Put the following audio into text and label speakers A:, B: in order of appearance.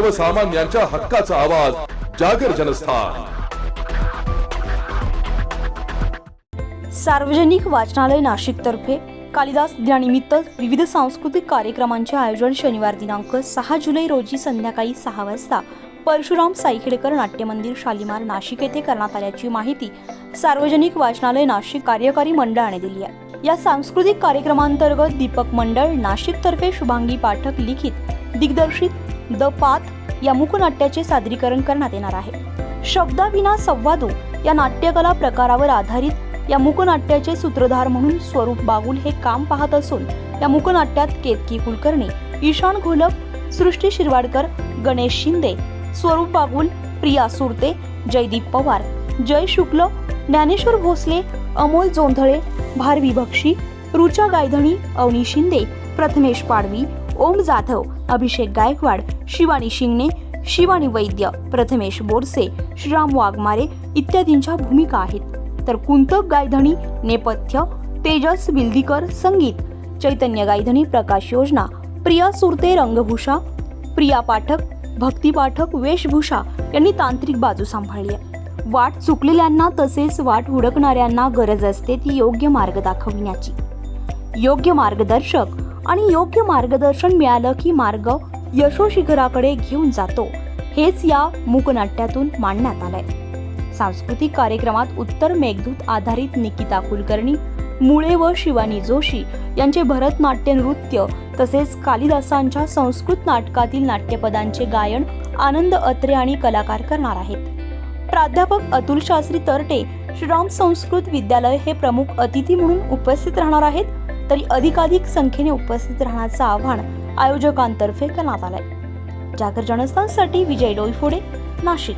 A: सर्वसामान्यांच्या हक्काचा आवाज जागर जनस्थान.
B: सार्वजनिक वाचनालय नाशिकतर्फे कालिदास दिनानिमित्त विविध सांस्कृतिक कार्यक्रमांचे आयोजन शनिवार दिनांक सहा जुलै रोजी संध्याकाळी सहा वाजता परशुराम साईखेडकर नाट्यमंदिर शालिमार नाशिक येथे करण्यात आल्याची माहिती सार्वजनिक वाचनालय नाशिक कार्यकारी मंडळाने दिली आहे. या सांस्कृतिक कार्यक्रमांतर्गत दीपक मंडळ नाशिकतर्फे शुभांगी पाठक लिखित दिग्दर्शित द पाथ या मुकनाट्याचे सादरीकरण करण्यात येणार आहे. शब्दाविना संवादो या नाट्यकला प्रकारावर आधारित या मुकनाट्याचे सूत्रधार म्हणून स्वरूप बागुल हे काम पाहत असून या मुकनाट्यात केतकी कुलकर्णी ईशान घोलप सृष्टी शिरवाडकर गणेश शिंदे स्वरूप बागुल प्रिया सुरते जयदीप पवार जय शुक्ल ज्ञानेश्वर भोसले अमोल जोंधळे भारवी बक्षी रुचा गायधणी अवनी शिंदे प्रथमेश पाडवी ओम जाधव अभिषेक गायकवाड शिवानी शिंगणे शिवानी वैद्य प्रथमेश बोरसे श्रीराम वाघमारे इत्यादींच्या भूमिका आहेत. तर कुंतक गायधणी नेपथ्य तेजस बिल्दीकर संगीत चैतन्य गायधणी प्रकाश योजना प्रिया सुरते रंगभूषा प्रिया पाठक भक्ती पाठक वेशभूषा यांनी तांत्रिक बाजू सांभाळली आहे. वाट चुकलेल्यांना तसेच वाट हुडकणाऱ्यांना गरज असते ती योग्य मार्ग दाखविण्याची. योग्य मार्गदर्शक आणि योग्य मार्गदर्शन मिळालं की मार्ग यशोशिखराकडे घेऊन जातो. हेच या मूकनाट्यातून मांडण्यात आलंय. सांस्कृतिक कार्यक्रमात उत्तर मेघदूत आधारित निकिता कुलकर्णी मुळे व शिवानी जोशी यांचे भरतनाट्य नृत्य तसेच कालिदासांच्या संस्कृत नाटकातील नाट्यपदांचे गायन आनंद अत्रे आणि कलाकार करणार आहेत. प्राध्यापक अतुल शास्त्री तरटे श्रीराम संस्कृत विद्यालय हे प्रमुख अतिथी म्हणून उपस्थित राहणार आहेत. तरी अधिकाधिक संख्येने उपस्थित राहण्याचं आव्हान आयोजकांतर्फे करण्यात आलंय. जागर जनस्थानसाठी विजय डोईफोडे नाशिक.